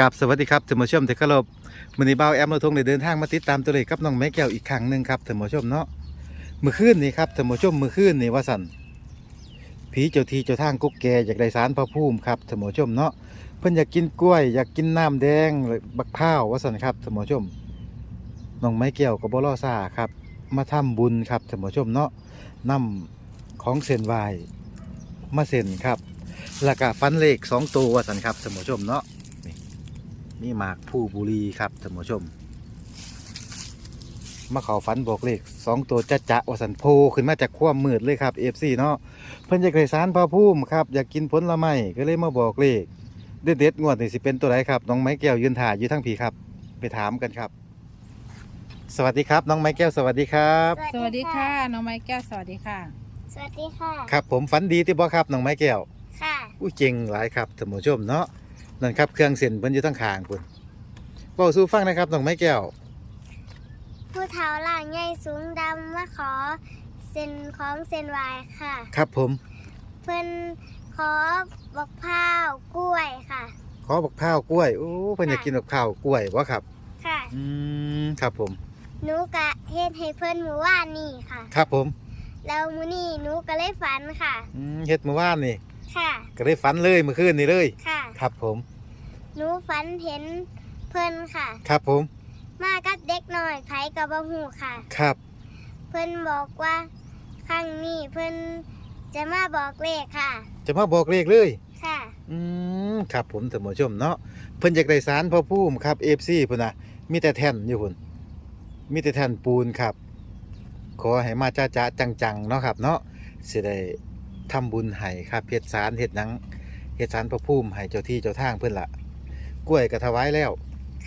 กับสวัสดีครับท่านผู้ชมที่เคารพมื้อนี้บ่าแอมเราทงเดินทางมาติดตามตัวเลขกับน้องไม้แก้วอีกครั้งหนึ่งครับท่านผู้ชมเนาะมื้อคืนนี้ครับท่านผู้ชมมื้อคืนนี้ว่าสันผีเจ้าทีเจ้าทางกุ๊กแกอยากได้สารพระภูมิครับท่านผู้ชมเนาะเพิ่นอยากกินกล้วยอยากกินน้ำแดงหรือบักพ้าวว่าสันครับท่านผู้ชมน้องไม้แก้วก็บ่รอซาครับ มาทำบุญครับท่านผู้ชมเนาะนำของเส้นไหว้มาเส้นครับแล้วก็ฟันเลขสองตัวว่าสันครับท่านผู้ชมเนาะ นี่นี่หมากผู้บุรีครับท่านผู้ชม มาเขาฟันบอกเลขสองตัวจะจะว่าสันโพขึ้นมาจากความมืดเลยครับเอฟซีเนาะเพิ่นอยากได้สารพระภูมิครับอยากกินผลไม้ก็เลยมาบอกเลขเด็ดๆงวดนี่สิเป็นตัวไหนครับน้องไม้แก้วยืนถ่ายอยู่ทั้งผีครับ ไปถามกันครับ สวัสดีครับน้องไม้แก้วสวัสดีครับ สวัสดีค่ะ น้องไม้แก้วสวัสดีค่ะ สวัสดีค่ะ ครับผมฝันดีที่บ่ครับน้องไม้แก้ว ค่ะ อุ้ยเจ๋งหลายครับท่านผู้ชมเนาะ นั่นครับเครื่องเส้นเพิ่นอยู่ทั้งข้างพุ่นเว้าสู่ฟังนะครับน้องไม้แก้ว ผู้เฒ่าล่างใหญ่สูงดำมาขอเซ็นของเซ็นวายค่ะ ครับผม เพิ่นขอบอกพร้าวกล้วยค่ะ ขอบักข้าวกล้วยโอ้เพิ่นอยากกินบักข้าวกล้วยบ่ครับค่ะ อืมครับผม หนูกะเฮ็ดให้เพิ่นมือว่านนี่ค่ะ ครับผม แล้วมื้อนี้หนูก็เลยฝันค่ะอืมเฮ็ดเมื่อวานนี่ค่ะ ก็ได้ฝันเลยเมื่อคืนนี่เลยค่ะ ครับผมห นูฝันเห็นเพิ่นค่ะ ครับผม มากับเด็กน้อยไผก็บ่ฮู้ค่ะ ครับ เพิ่นบอกว่าครั้งนี้เพิ่นจะมาบอกเลขค่ะ จะมาบอกเลขเลย ค่ะ อืมครับผมท่านผู้ชมเนาะเพิ่นอยากได้สารพระภูมิครับ FC พุ่นน่ะมีแต่แท่นอยู่พุ่นมีแต่แท่นปูนครับ ขอให้มาจ้าจ้าจังๆเนาะครับ เนาะสิได้ทำบุญให้ครับเฮ็ดสารเฮ็ดหยังเฮ็ดสารพระภูมิให้เจ้าที่เจ้าทางเพิ่นละ กล้วยก็ถวายแล้ว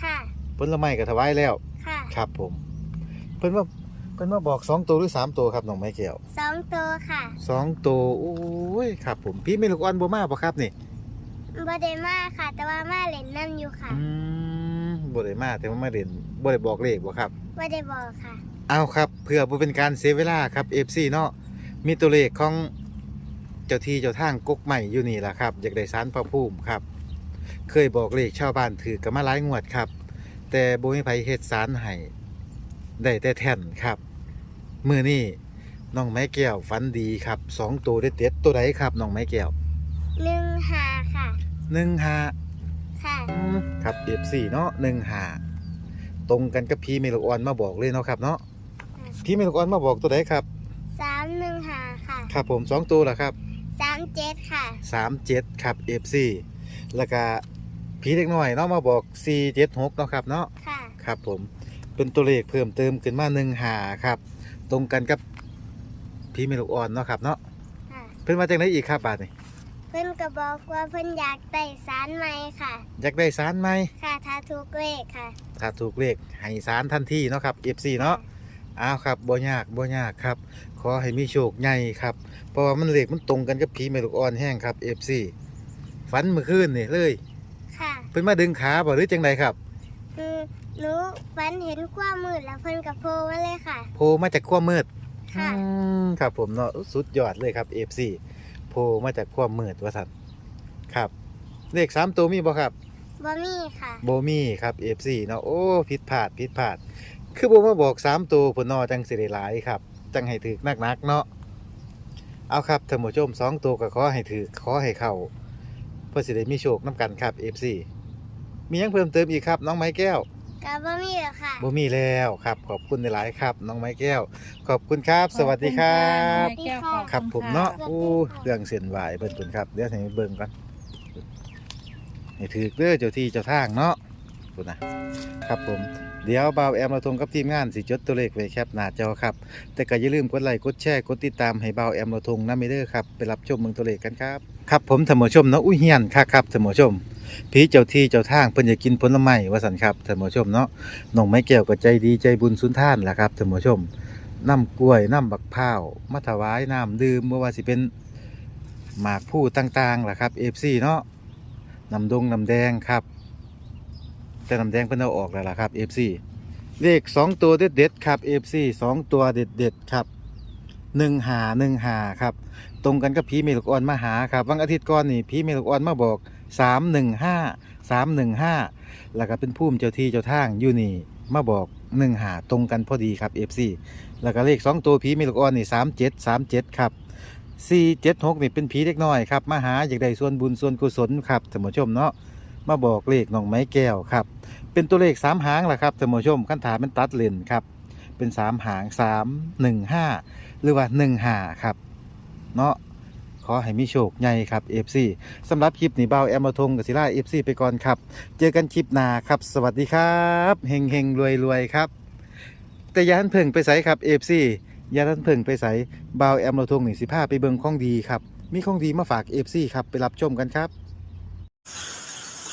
ค่ะ ผลไม้ก็ถวายแล้ว ค่ะ ครับผม เพิ่นว่าเพิ่นมาบอกสองตัวหรือสามตัวครับน้องไม้แก้วสองตัวค่ะสองตัวโอ้ยครับ ผมพี่มีลูกอ่อนบ่มาบ่ครับนี่บไดมาค่ะ แต่ว่ามาเล่นน้ำอยู่ค่ะอืมบ่ได้มาแต่ว่ามาเรียนบ่ได้บอกเลขบ่ครับ บไดบอกค่ะ เอาครับ เพื่อบ่เป็นการเสียเวลาครับ FC เนาะมีตัวเลขของเจ้าที่เจ้าทางกกใหม่อยู่นี่ล่ะครับอยากได้สารพระภูมิครับ เคยบอกเลขชาวบ้านถือกันมาหลายงวดครับ แต่บ่มีไผเฮ็ดสารให้ได้แต่แท่นครับ มื้อนี้น้องไม้แก้วฝันดีครับสองตัวเด็ดๆตัวใดครับน้องไม้แก้วหนึ่งหาค่ะ15ค่ะครับ F4 เนาะหนึ่งหาตรงกันกับพี่เมลูกออนมาบอกเลยเนาะครับเนาะพี่เมลูกออนมาบอกตัวไหนครับ สามหนึ่งหาค่ะ ครับผมสองตัวละครับสามเจ็ดค่ะสามเจ็ดครับ F4 แล้วก็พี่เล็กน้อยเนาะมาบอก4 7 6เนาะครับเนาะค่ะ ครับผมเป็นตัวเลขเพิ่มเติมขึ้นมาหนึ่งหาครับ ตรงกันกับพี่เมลูกออนเนาะครับเนาะค่ะ เพิ่นมาจากไหนอีกครับบาทนี่เพิ่นก็บอกว่าเพิ่นอยากได้สารใหม่ค่ะ อยากได้สารไหมค่ะถ้าถูกเลขค่ะ ถ้าถูกเลขให้สารทันทีเนาะครับ F4 เนาะอ้าวครับบ่ยากบ่ยากครับ ขอให้มีโชคใหญ่ครับเพราะว่ามันเลขมันตรงกันกับผีแม่ลูกอ่อนแห้งครับ FC ฝันเมื่อคืนนี่เลยค่ะ เพิ่นมาดึงขาบ่หรือจังไดครับคือหนูฝันเห็นความมืดแล้วเพิ่นกับโผล่มาเลยค่ะ โผล่มาจากความมืดค่ะ อืมครับผมเนาะสุดยอดเลยครับ FC โผล่มาจากความมืดว่าซั่นครับ เลขสามตัวมีบ่ครับบ่มีค่ะบ่มีครับ FC เนาะโอ้ผิดพลาดผิดพลาด คือบ่มาบอกสามตัวพุ่นเนาะจังสิได้หลายครับ จังให้ถึกนักๆเนาะเอาครับท่านผู้ชมสองตัวก็ขอให้ถือขอให้เข้าเพื่อสิได้มีโชคนํกันครับ FC มีหยังเพิ่มเติมอีกครับ น้องไม้แก้วก็บ่มีแล้วค่ะบ่มีแล้วครับ ขอบคุณหลายๆครับ น้องไม้แก้ว ขอบคุณครับ สวัสดีครับ ขอณะน้องไม้แก้วขอณ ครับผมเนาะสวัสดีค่ะโอ้เรื่องเส้นไหวเบิ่นเพิ่นครับ เดี๋ยวให้เบิ่งก่อนให้ถือเด้อเจ้าที่เจ้าทางเนาะ พุ่นะครับผมเดี๋ยวบ่าวแอมเราทงกับทีมงานสิจดตัวเลขไว้แคปหน้าจอครับ แต่ก็อย่าลืมกดไลค์กดแชร์กดติดตามให้บ่าวแอมเราทงนะมิเด้อครับไปรับชมเมืองตัวเลขกันครับครับผมท่านผู้ชมเนาะอุ้ยเฮียนครับครับท่านผู้ชมผีเจ้าที่เจ้าทางเพิ่นอยากกินผลไม้ว่าซั่นครับท่านผู้ชมเนาะน้องไม้แก้วก็ใจดีใจบุญสุนทานล่ะครับท่านผู้ชมน้ำกล้วยน้ำบักพร้าวมาถวายน้ำดื่มเมื่อว่าสิเป็นหมากผู้ต่างๆล่ะครับเอฟซีเนาะน้ำดงน้ำแดงครับ แต่น้ำแดงเพิ่นเอาออกแล้วล่ะครับเอฟซีเลขสองตัวเด็ดๆครับเอฟซีสองตัวเด็ดๆครับหนึ่งหาหนึ่งหาครับ ตรงกันกับผีเมลกอ่อนมาหาครับวันอาทิตย์ก่อนนี่ผีเมลกอ่อนมาบอกสามหนึ่งห้า315แล้วก็เป็นภูมิเจ้าที่เจ้าทางอยู่นี่มาบอก1หาตรงกันพอดีครับ FC แล้วก็เลข2ตัวผีเมลกอ่อนนี่37 37ครับ476นี่เป็นผีเล็กน้อยครับมาหาอยากได้ส่วนบุญส่วนกุศลครับท่านผู้ชมเนาะ มาบอกเลขน้องไม้แก้วครับ เป็นตัวเลข3หางล่ะครับท่านผู้ชมคันถามเป็นตัดเลนครับ เป็น3หาง3 1 5หรือว่า1 5ครับเนาะขอให้มีโชคใหญ่ครับ FC สำหรับคลิปนี้เบาแอมมาทงกับศิลา FC ไปก่อนครับ เจอกันคลิปหน้าครับ สวัสดีครับเฮงเฮงรวยรวยครับ แต่ยาทันเพิ่งไปใสครับ FC อย่าทันเพิ่งไปใสเบาแอมมาทงหนี่งสิพาไปเบิ่งของดีครับ มีของดีมาฝาก FC ครับไปรับชมกันครับ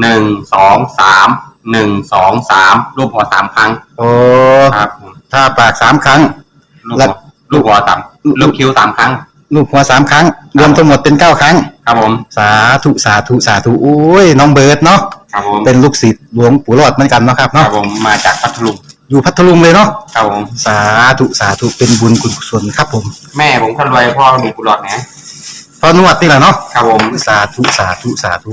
หนึ่งสองสามหนึ่งสองสามรูปหัวสามครั้งโอ้ครับผมถ้าปากสามครั้งลูกแล้หัววลูกหัวสามลูกคิ้วสามครั้ง ลูกหัวสามครั้ง รวมทั้งหมดเป็นเก้าครั้ง ครับผมสาธุสาธุสาธุโอ้ยน้องเบิร์ดเนาะครับผมเป็นลูกศิษย์หลวงปู่รอดเหมือนกันเนาะครับครัเนาะบผมมาจากพัทลุงอยู่พัทลุงเลยเนาะครับผม สาธุสาธุเป็นบุญกุศลครับผมแม่ผมคนรวยพ่อมีกุหลาบนะพอนวดนี่แหละเนาะครับผมสาธุสาธุสาธุ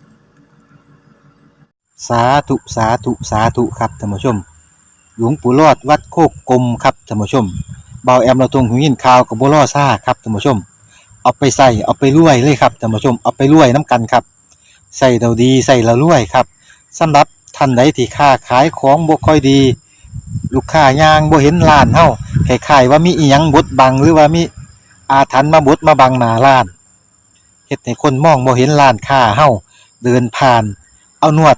สาธุสาธุสาธุครับท่านผู้ชม หลวงปู่รอดวัดโคกกลมครับท่านผู้ชมเบาแอมเราตรงหูยินข่าวกับบัวล่อซ่าครับท่านผู้ชม เอาไปใส่เอาไปรวยเลยครับท่านผู้ชมเอาไปรวยน้ำกันครับใส่เราดีใส่เรารวยครับสำหรับท่านใดที่ค้าขายของบ่ค่อยดี ลูกค้ายางบ่เห็นร้านเฮาคล้ายๆว่ามีอีหยังบดบังหรือว่ามีอาถรรพ์มาบดมาบังหน้าร้านเฮ็ดให้คนมองบ่เห็นร้านค้าเฮาเดินผ่าน เอานวด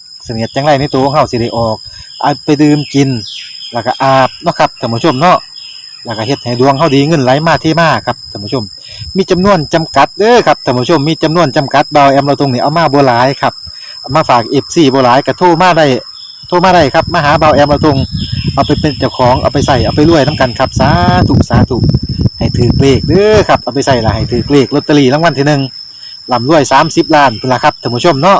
เสนียดจังไรในตัวของเฮาสิได้ออกเอาไปดื่มกิน แล้วก็อาบเนาะครับท่านผู้ชมเนาะแล้วก็เฮ็ดให้ดวงเฮาดีเงินไหลมาเทมาครับท่านผู้ชม มีจำนวนจำกัดเด้อครับท่านผู้ชมมีจำนวนจำกัดเบาแอมเราตรงนี้เอามาบ่หลายครับามาฝาก FC บ่หลายก็โทรมาได้โทรมาได้ครับมาหาเบาแอมเราตรงเอาไปเป็นเจ้าของเอาไปใส่เอาไปรวยน้ำกันครับสาธุสาธุให้ถือเลขเด้อครับเอาไปใส่ละให้ถือเลขลอตเตอรี่รางวัลที่หนึ่งลำรวยสามสิบล้านเป็นละครับท่านผู้ชมเนาะ